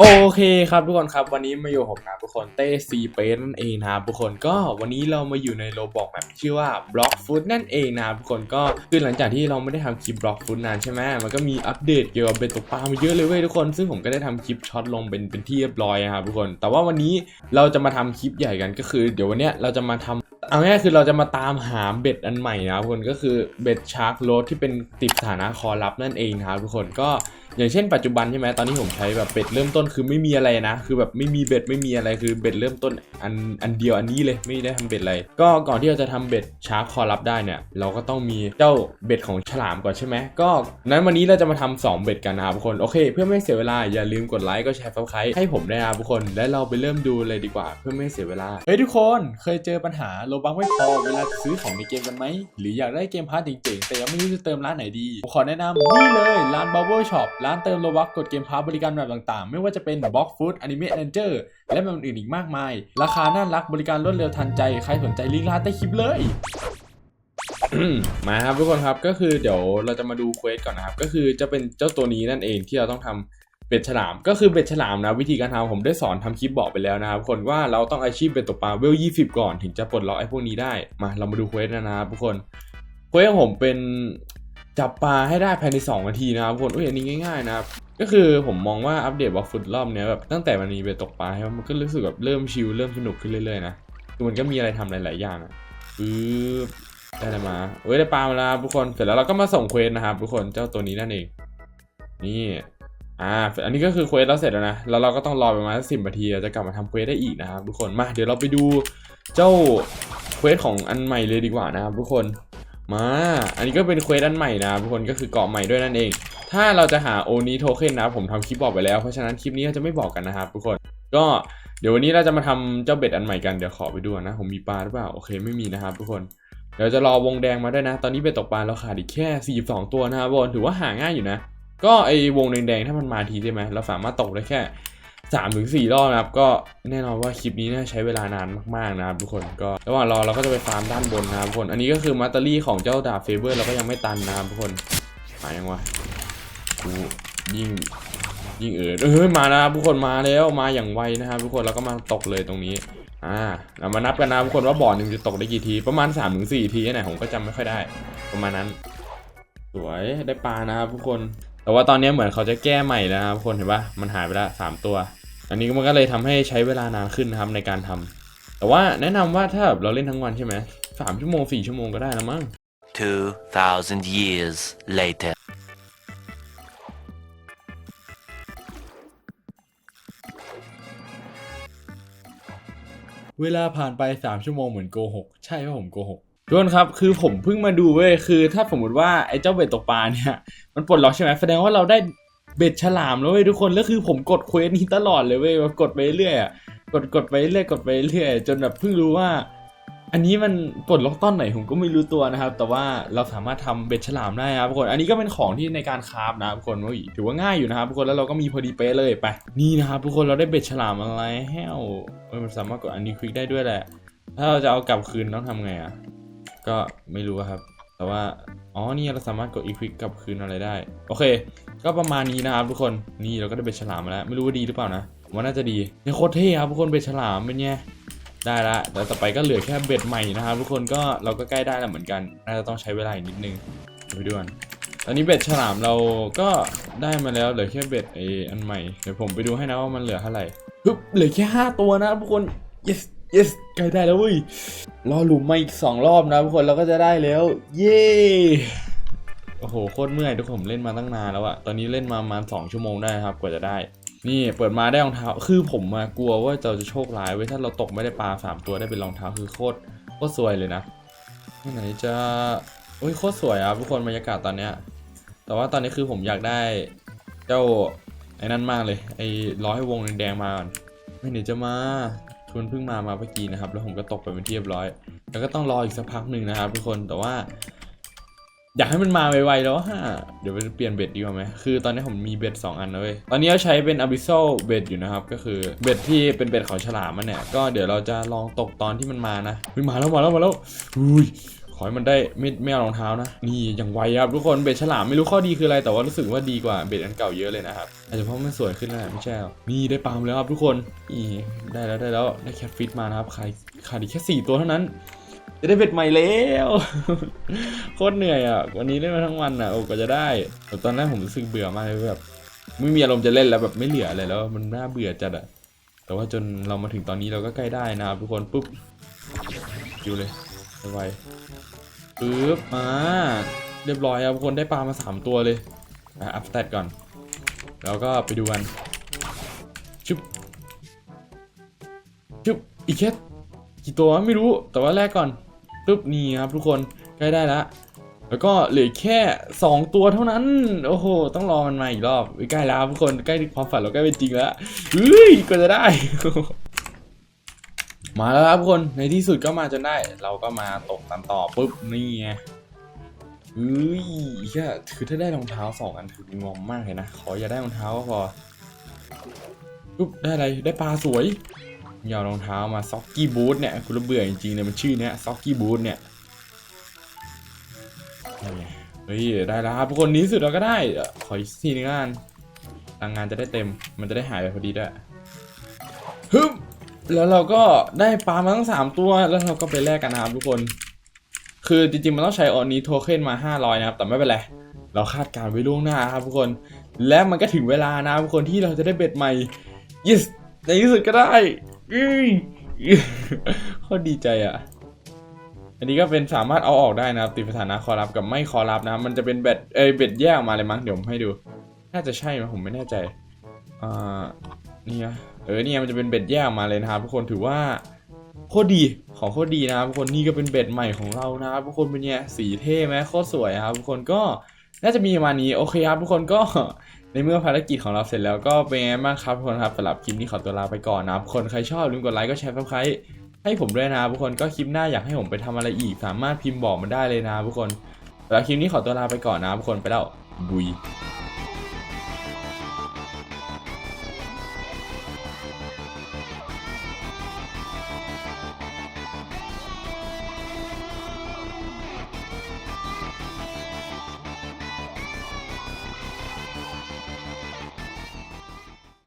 โอเคครับทุกคนครับวันนี้มาอยู่ผมนะทุกคนเต้ซีเปนั่นเองนะครับทุกคนก็วันนี้เรามาอยู่ในโรบอกแบบชื่อว่า Block Food นั่นเองนะครับทุกคนก็คือหลังจากที่เราไม่ได้ทำคลิป Block Food นานใช่ไหมมันก็มีอัปเดตเกี่ยวกับเบ็ดตกปลามาเยอะเลยเว้ยทุกคน ซึ่งผมก็ได้ทำคลิปช็อตลงเป็นเป็นที่เรียบร้อยนะครับทุกคน แต่ว่าวันนี้เราจะมาทำคลิปใหญ่กันก็คือ เดี๋ยววันเนี้ยเราจะมาทำ เอาง่ายคือเราจะมาตามหาเบ็ดอันใหม่นะครับทุกคนก็คือเบ็ดชาร์กโรดที่เป็นติดสถานะคอรับนั่นเองนะครับทุกคนก็อย่างเช่นปัจจุบันใช่ไหมตอนนี้ผมใช้แบบเบ็ดเริ่มต้นคือไม่มีอะไรนะ คือแบบไม่มีเบ็ดไม่มีอะไรคือเบ็ดเริ่มต้นอันอันเดียวอันนี้เลยไม่ได้ทำเบ็ดอะไร ก็ก่อนที่เราจะทำเบ็ดชาร์กคอรับได้เนี่ย เราก็ต้องมีเจ้าเบ็ดของฉลามก่อนใช่ไหมก็นั้นวันนี้เราจะมาทำสองเบ็ดกันนะครับทุกคนโอเค เพื่อไม่เสียเวลาอย่าลืมกดไลค์ก็แชร์ซับสไครต์ให้ผมด้วยนะครับทุกคนและเราไปเริ่มดูเลยดีกว่า เพื่อไม่เสียเวลาเฮ้ยทุกคนเคยเจอปัญหาโลบังไม่พอเวลาซื้อของในเกมกันไหม หรืออยากได้เกมพาร์ทเจ๋งๆแต่ยังไม่รู้จะเติมร้านไหนดีผมขอแนะนำนี่เลยร้าน Bubble Shop ร้านเติมโลบักกดเกมพาร์ทบริการแบบต่างๆ ไม่ว่าจะเป็น Box Food Anime Ranger และแบบอื่นๆอีกมากมาย ราคาน่ารักบริการรวดเร็วทันใจใครสนใจลิงก์ร้านใต้คลิปเลยมาครับทุกคนครับก็คือเดี๋ยวเราจะมาดูเควสก่อนนะครับ ก็คือจะเป็นเจ้าตัวนี้นั่นเองที่เราต้องทำ เบ็ดฉลามก็คือเบ็ดฉลามนะวิธีการทำผมได้สอนทำคลิปบอกไปแล้วนะครับคนว่าเราต้องอาชีพเป็นตกปลาเวล20ก่อนถึงจะปลดล็อกไอ้พวกนี้ได้มาเรามาดูเควสนะนะครับทุกคนเควสของผมเป็นจับปลาให้ได้ภายใน 2 นาทีนะครับทุกคนอุ้ยอันนี้ง่ายๆนะครับก็คือผมมองว่าอัปเดตบล็อกฟุตรอบเนี้ยแบบตั้งแต่มันมีเบ็ดตกปลาใช่ไหมมันก็รู้สึกแบบเริ่มชิลเริ่มสนุกขึ้นเรื่อยๆนะคือมันก็มีอะไรทำหลายๆอย่างอะปึ๊บได้อะไรมาเอ้ยได้ปลามาแล้วทุกคนเสร็จแล้วเราก็มาส่งเควสนะครับทุกคนเจ้าตัวนี้นั่นเองนี่ อ่า อันนี้ก็คือเควสแล้วเสร็จแล้วนะ แล้วเราก็ต้องรอประมาณสิบนาทีจะกลับมาทำเควสได้อีกนะครับทุกคน มาเดี๋ยวเราไปดูเจ้าเควสของอันใหม่เลยดีกว่านะครับทุกคน มา อันนี้ก็เป็นเควสอันใหม่นะทุกคนก็คือเกาะใหม่ด้วยนั่นเอง ถ้าเราจะหาโอนี้โทเค็นนะผมทำคลิปบอกไปแล้ว เพราะฉะนั้นคลิปนี้เราจะไม่บอกกันนะครับทุกคน ก็เดี๋ยววันนี้เราจะมาทำเจ้าเบ็ดอันใหม่กัน เดี๋ยวขอไปดูนนะผมมีปลาหรือเปล่า โอเคไม่มีนะครับทุกคนเดี๋ยวจะรอวงแดงมาด้วยนะ ตอนนี้เบ็ดตกปลาเราขาดอีกแค่ 42 ตัวนะครับทุกคนถือว่าหาง่ายอยู่นะ ก็ไอวงแดงๆถ้ามันมาทีใช่ไหมเราสามารถตกได้แค่สามถึงสี่รอบนะครับ ก็แน่นอนว่าคลิปนี้น่าใช้เวลานานมากๆนะครับทุกคนก็ระหว่างรอเราก็จะไปฟาร์มด้านบนนะครับทุกคน อันนี้ก็คือมัตเตอรี่ของเจ้าดาบเฟเบอร์เราก็ยังไม่ตันนะครับทุกคนมายยังวะกูยิงยิงเออเออมาแล้วครับทุกคนมาแล้วมาอย่างไวนะครับทุกคนแล้วก็มาตกเลยตรงนี้อ่าเรามานับกันนะทุกคนว่าบ่อหนึ่งจะตกได้กี่ทีประมาณ3าถึงสทีเนี่ยผมก็จำไม่ค่อยได้ ประมาณนั้น สวยได้ปลานะครับทุกคน แต่ว่าตอนนี้เหมือนเขาจะแก้ใหม่แล้วนะครับทุกคนเห็นปะมันหายไปแล้วสามตัว อันนี้มันก็เลยทำให้ใช้เวลานานขึ้นนะครับในการทำแต่ว่าแนะนำว่าถ้าแบบเราเล่นทั้งวันใช่ไหมสามชั่วโมงสี่ชั่วโมงก็ได้แล้วมั้ง2,000 years later. เวลาผ่านไป 3 ชั่วโมงเหมือนโกหก ใช่ว่าผมโกหก ทุกคนครับคือผมเพิ่งมาดูเว้ยคือ ถ้าสมมติว่าไอ้เจ้าเบ็ดตกปลาเนี่ยมันปลดล็อกใช่ไหมแสดงว่าเราได้เบ็ดฉลามแล้วเว้ยทุกคนแล้วคือผมกดเควสนี้ตลอดเลยเว้ยกดไปเรื่อยกดกดไปเรื่อยกดไปเรื่อยจนแบบเพิ่งรู้ว่า อันนี้มันปลดล็อกตอนไหนผมก็ไม่รู้ตัวนะครับ แต่ว่าเราสามารถทำเบ็ดฉลามได้นะครับทุกคนอันนี้ก็เป็นของที่ในการคราฟนะครับทุกคนถือว่าง่ายอยู่นะครับทุกคนแล้วเราก็มีพอดีเป๊ะเลยไปนี่นะครับทุกคนเราได้เบ็ดฉลามอะไรแฮวเออมันสามารถกดอันนี้คลิกได้ด้วยแหละถ้าเราจะเอากลับคืนต้องทำไงอะ ก็ไม่รู้ครับ แต่ว่า อ๋อ นี่เราสามารถกดอีควิกกลับคืนอะไรได้ โอเค ก็ประมาณนี้นะครับทุกคน นี่เราก็ได้เบ็ดฉลามมาแล้ว ไม่รู้ว่าดีหรือเปล่านะมว่าน่าจะดีเนี่ยโคตรเท่ครับทุกคนเบ็ดฉลามเป็นไงได้ละแต่ต่อไปก็เหลือแค่เบ็ดใหม่นะครับทุกคนก็เราก็ใกล้ได้แล้วเหมือนกัน น่าจะต้องใช้เวลาอีกนิดนึงไปดูกันตอนนี้เบ็ดฉลามเราก็ได้มาแล้วเหลือแค่เบ็ดไออันใหม่ เดี๋ยวผมไปดูให้นะว่ามันเหลือเท่าไหร่ฮึบเหลือแค่ห้าตัวนะครับทุกคน yes yes ใกล้ได้แล้วเว้ยรอหลุมมาอีกสองรอบนะทุกคนเราก็จะได้แล้ว เย้โอ้โหโคตรเมื่อยทุกคนผมเล่นมาตั้งนานแล้วอะตอนนี้เล่นมาประมาณสองชั่วโมงได้ครับ กว่าจะได้ นี่เปิดมาได้รองเท้า คือผมมากลัวว่าเราจะโชคร้ายไว้ยถ้าเราตกไม่ได้ปลาสามตัวได้เป็นรองเท้าคือโคตรโคตรสวยเลยนะไหนจะโอ้ยโคตรสวยอะทุกคนบรรยากาศตอนเนี้ย แต่ว่าตอนนี้คือผมอยากได้เจ้าไอ้นั่นมากเลย ไอ้ร้อยวงแดงมาก่อนไม่ไหนจะมา มันเพิ่งมามาเมื่อกี้นะครับ แล้วผมก็ตกไปเป็นที่เรียบร้อย แล้วก็ต้องรออีกสักพักหนึ่งนะครับ ทุกคนแต่ว่า อยากให้มันมาไวๆแล้วฮะเดี๋ยวไปเปลี่ยนเบ็ดดีกว่าไหมคือตอนนี้ผมมีเบ็ด2อันนะเว้ยตอนนี้เราใช้เป็น abyssal เบ็ดอยู่นะครับ ก็คือเบ็ดที่เป็นเบ็ดของฉลามมันเนี่ยก็เดี๋ยวเราจะลองตกตอนที่มันมานะมันมาแล้วมาแล้วมาแล้วอุ้ย ขอให้มันได้ไม่ไม่เอารองเท้านะ นี่อย่างไวครับทุกคนเบ็ดฉลามไม่รู้ข้อดีคืออะไรแต่ว่ารู้สึกว่าดีกว่าเบ็ดอันเก่าเยอะเลยนะครับอาจจะเพราะมันสวยขึ้นแล้วแหละไม่ใช่หรอนี่ได้ปลามแล้วครับทุกคนนี่ได้แล้วได้แล้วได้แคทฟิตมานะครับขาดขาดอีกแค่สี่ตัวเท่านั้น จะได้เบ็ดใหม่แล้วโคตรเหนื่อยอะวันนี้เล่นมาทั้งวันอะโอ้ก็จะได้แต่ตอนแรกผมรู้สึกเบื่อมากเลยแบบไม่มีอารมณ์จะเล่นแล้วแบบไม่เหลืออะไรแล้วมันน่าเบื่อจัดอะแต่ว่าจนเรามาถึงตอนนี้เราก็ใกล้ได้นะครับทุกคนปุ๊บคิวเลยไว ปึ๊บมาเรียบร้อยครับทุกคนได้ปลามาสามตัวเลยนะอัพสเตตก่อน แล้วก็ไปดูกันชุบชุบอีกแค่กี่ตัวไม่รู้แต่ว่าแรกก่อนปึ๊บนี่ครับทุกคนใกล้ได้แล้วแล้วก็เหลือแค่ 2 ตัวเท่านั้น โอ้โห ต้องรอมันมาอีกรอบใกล้แล้วทุกคนใกล้ความฝันเราใกล้เป็นจริงแล้วเฮ้ยก็จะได้ มาแล้วครับทุกคนในที่สุดก็มาจนได้ เราก็มาตกตันต่อปุ๊บนี่ไงเฮ้ยแค่คือถ้าได้รองเท้าสองอันคืองอมมากเลยนะขออย่าได้รองเท้าก็พอปุ๊บได้อะไรได้ปลาสวยยารองเท้ามาซ็อกกี้บูทเนี่ยกูระเบื่อจริงๆเลยมันชื่อเนี้ยซ็อกกี้บูทเนี่ยไงเฮ้ยได้แล้วครับทุกคนนี้สุดเราก็ได้ขออีกทีนึงละกันตังงานจะได้เต็มมันจะได้หายไปพอดีด้วยฮึบ แล้วเราก็ได้ปลามาทั้งสามตัวแล้วเราก็ไปแลกกันนะครับทุกคน คือจริงๆมันต้องใช้ออนนี้โทเค็นมา 500 นะครับ แต่ไม่เป็นไร เราคาดการณ์ไว้ล่วงหน้าครับทุกคน และมันก็ถึงเวลานะครับทุกคนที่เราจะได้เบ็ดใหม่ yes ในที่สุดก็ได้อืโคตรดีใจอะ อันนี้ก็เป็นสามารถเอาออกได้นะครับติดสถานะคอรับกับไม่คอรับนะ มันจะเป็นเบ็ดเอยเบ็ดแยกออกมาเลยมั้งเดี๋ยวผมให้ดู น่าจะใช่ไหมผมไม่แน่ใจอ่า นี่นะเออเนี่ยมันจะเป็นเบ็ดแยกมาเลยนะครับทุกคนถือว่าโคตรดีของโคตรดีนะครับทุกคนนี่ก็เป็นเบ็ดใหม่ของเรานะครับทุกคนเป็นไงสีเท่ไหมโคตรสวยครับทุกคนก็น่าจะมีประมาณนี้โอเคครับทุกคนก็ในเมื่อภารกิจของเราเสร็จแล้วก็เป็นไงบ้างครับทุกคนครับสำหรับคลิปนี้ขอตัวลาไปก่อนนะครับคนใครชอบลืมกดไลค์ก็แชร์ซับสไครต์ให้ผมด้วยนะทุกคนก็คลิปหน้าอยากให้ผมไปทำอะไรอีก สามารถพิมพ์บอกมาได้เลยนะทุกคนสำหรับคลิปนี้ขอตัวลาไปก่อนนะทุกคนไปแล้วบุย